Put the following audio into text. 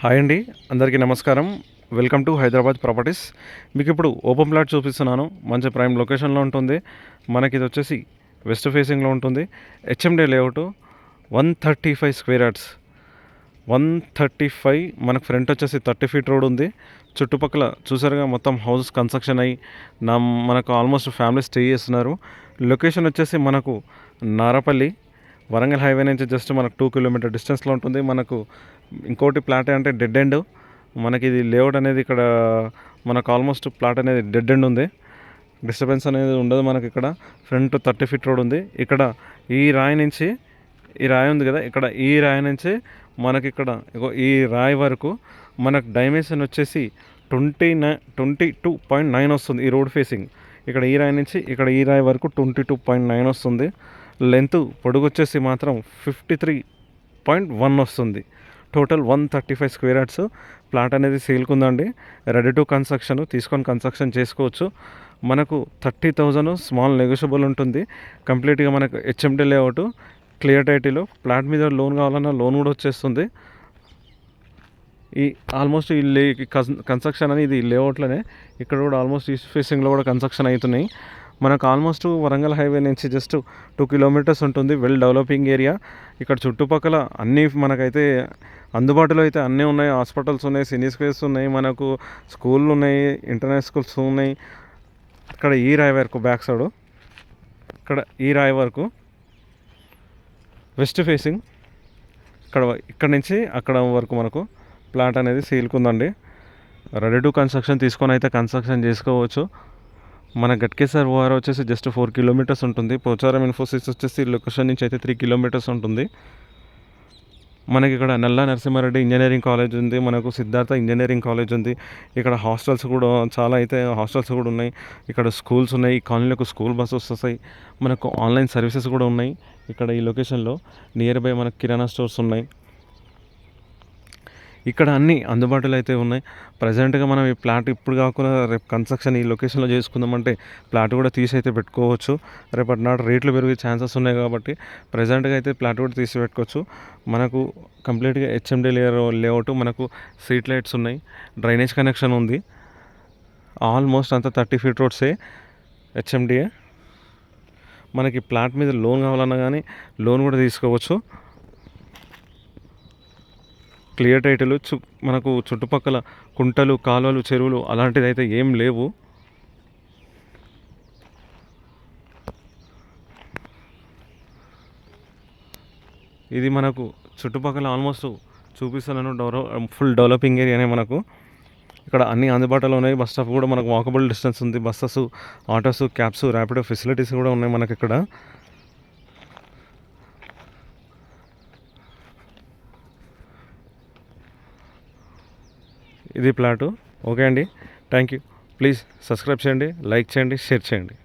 Hi అండి అందరికీ నమస్కారం. వెల్కమ్ టు హైదరాబాద్ ప్రాపర్టీస్ మీకు ఇప్పుడు ఓపెన్ ప్లాట్ చూపిస్తున్నాను. మంచి ప్రైమ్ లొకేషన్లో ఉంటుంది. మనకి ఇది వచ్చేసి వెస్ట్ ఫేసింగ్లో ఉంటుంది. HMDA layout one thirty five square yards one thirty five మనకు ఫ్రంట్ వచ్చేసి థర్టీ ఫీట్ రోడ్ ఉంది. చుట్టుపక్కల చూసారుగా మొత్తం హౌస్ కన్స్ట్రక్షన్ అయ్యి నా మనకు ఆల్మోస్ట్ ఫ్యామిలీ స్టే చేస్తున్నారు. లొకేషన్ వచ్చేసి మనకు నారపల్లి వరంగల్ హైవే నుంచి జస్ట్ మనకు టూ కిలోమీటర్ డిస్టెన్స్లో ఉంటుంది. మనకు ఇంకోటి ప్లాట్ అంటే డెడ్ ఎండ్ మనకి ఇది లేఅవుట్ అనేది ఇక్కడ మనకు ఆల్మోస్ట్ ప్లాట్ అనేది డెడ్ ఎండ్ ఉంది. డిస్టర్బెన్స్ అనేది ఉండదు మనకి ఇక్కడ. ఫ్రంట్ థర్టీ ఫీట్ రోడ్ ఉంది. ఇక్కడ ఈ రాయి నుంచి ఈ రాయి ఉంది కదా ఇక్కడ ఈ రాయి నుంచి మనకి ఇక్కడ ఈ రాయి వరకు మనకు డైమెన్షన్ వచ్చేసి twenty nine twenty two point nine వస్తుంది ఈ రోడ్ ఫేసింగ్ ఇక్కడ ఈ రాయి నుంచి ఇక్కడ ఈ రాయి వరకు ట్వంటీ టూ పాయింట్ నైన్ వస్తుంది. లెంత్ పొడుగు వచ్చేసి మాత్రం ఫిఫ్టీ త్రీ పాయింట్ వన్ వస్తుంది. Total one thirty five square yards plot అనేది సేల్కి ఉందండి రెడీ టు కన్స్ట్రక్షన్ తీసుకొని కన్స్ట్రక్షన్ చేసుకోవచ్చు. మనకు థర్టీ థౌజండ్ స్మాల్ నెగోషియబుల్ ఉంటుంది. కంప్లీట్గా మనకు హెచ్ఎండి లేఅవుట్ క్లియర్ టైటీలో ప్లాట్ మీద లోన్ కావాలన్నా లోన్ కూడా వచ్చేస్తుంది. ఈ ఆల్మోస్ట్ ఈ లే కన్స్ట్రక్షన్ అనేది లేఅవుట్లోనే ఇక్కడ కూడా ఆల్మోస్ట్ ఈస్ట్ ఫేసింగ్లో కూడా కన్స్ట్రక్షన్ అవుతున్నాయి. మనకు ఆల్మోస్ట్ వరంగల్ హైవే నుంచి జస్ట్ టూ కిలోమీటర్స్ ఉంటుంది వెల్ డెవలపింగ్ ఏరియా ఇక్కడ చుట్టుపక్కల అన్నీ మనకైతే అందుబాటులో అయితే అన్నీ ఉన్నాయి. హాస్పిటల్స్ ఉన్నాయి సినీ స్క్వేర్స్ ఉన్నాయి మనకు స్కూళ్ళు ఉన్నాయి ఇంటర్నేషనల్ స్కూల్స్ ఉన్నాయి. ఇక్కడ ఈ రాయి వరకు బ్యాక్ సైడ్. ఇక్కడ ఈ రాయి వరకు. West facing. ఇక్కడ ఇక్కడ నుంచి అక్కడ వరకు మనకు ప్లాట్ అనేది సీల్కుందండి. రెడీ టు కన్స్ట్రక్షన్ తీసుకొని అయితే కన్స్ట్రక్షన్ చేసుకోవచ్చు. మన గట్కేసర్ ఓఆర్ వచ్చేసి జస్ట్ ఫోర్ కిలోమీటర్స్ ఉంటుంది. పోచారం ఇన్ఫోసిస్ వచ్చేసి లొకేషన్ నుంచి అయితే త్రీ కిలోమీటర్స్ ఉంటుంది. మనకి ఇక్కడ నల్లా నరసింహారెడ్డి ఇంజనీరింగ్ కాలేజ్ ఉంది. మనకు సిద్ధార్థ ఇంజనీరింగ్ కాలేజ్ ఉంది. ఇక్కడ హాస్టల్స్ కూడా చాలా అయితే హాస్టల్స్ కూడా ఉన్నాయి. ఇక్కడ స్కూల్స్ ఉన్నాయి. ఈ కాలనీలకు స్కూల్ బస్సెస్ వస్తాయి. మనకు ఆన్లైన్ సర్వీసెస్ కూడా ఉన్నాయి. ఇక్కడ ఈ లొకేషన్లో నియర్ బై మనకు కిరాణా స్టోర్స్ ఉన్నాయి. ఇక్కడ అన్ని అందుబాటులో అయితే ఉన్నాయి. ప్రజెంట్గా మనం ఈ ప్లాట్ ఇప్పుడు కాకుండా రేపు కన్స్ట్రక్షన్ ఈ లొకేషన్లో చేసుకుందామంటే ప్లాట్ కూడా తీసి అయితే పెట్టుకోవచ్చు. రేపటి నాడు రేట్లు పెరిగే ఛాన్సెస్ ఉన్నాయి కాబట్టి ప్రజెంట్గా అయితే ప్లాట్ కూడా తీసి పెట్టుకోవచ్చు. మనకు కంప్లీట్గా హెచ్ఎండి లేయర్ లేఅవుట్ మనకు స్ట్రీట్ లైట్స్ ఉన్నాయి. డ్రైనేజ్ కనెక్షన్ ఉంది. ఆల్మోస్ట్ అంతా థర్టీ ఫీట్ రోడ్సే హెచ్ఎండిఏ మనకి ప్లాట్ మీద లోన్ కావాలన్నా కానీ లోన్ కూడా తీసుకోవచ్చు. క్లియర్ టైటిల్ చు మనకు చుట్టుపక్కల కుంటలు కాలువలు చెరువులు అలాంటిది అయితే ఏం లేవు. ఇది మనకు చుట్టుపక్కల ఆల్మోస్ట్ చూపిస్తున్నాను డెవలప్ ఫుల్ డెవలపింగ్ ఏరియానే మనకు. ఇక్కడ అన్ని అందుబాటులో ఉన్నాయి. బస్ స్టాప్ కూడా మనకు వాకబుల్ డిస్టెన్స్ ఉంది. Buses autos cabs Rapido facilities కూడా ఉన్నాయి మనకి ఇక్కడ ఇది ప్లాటు. ఓకే అండి. Thank you. ప్లీజ్ సబ్స్క్రైబ్ చేయండి లైక్ చేయండి షేర్ చేయండి.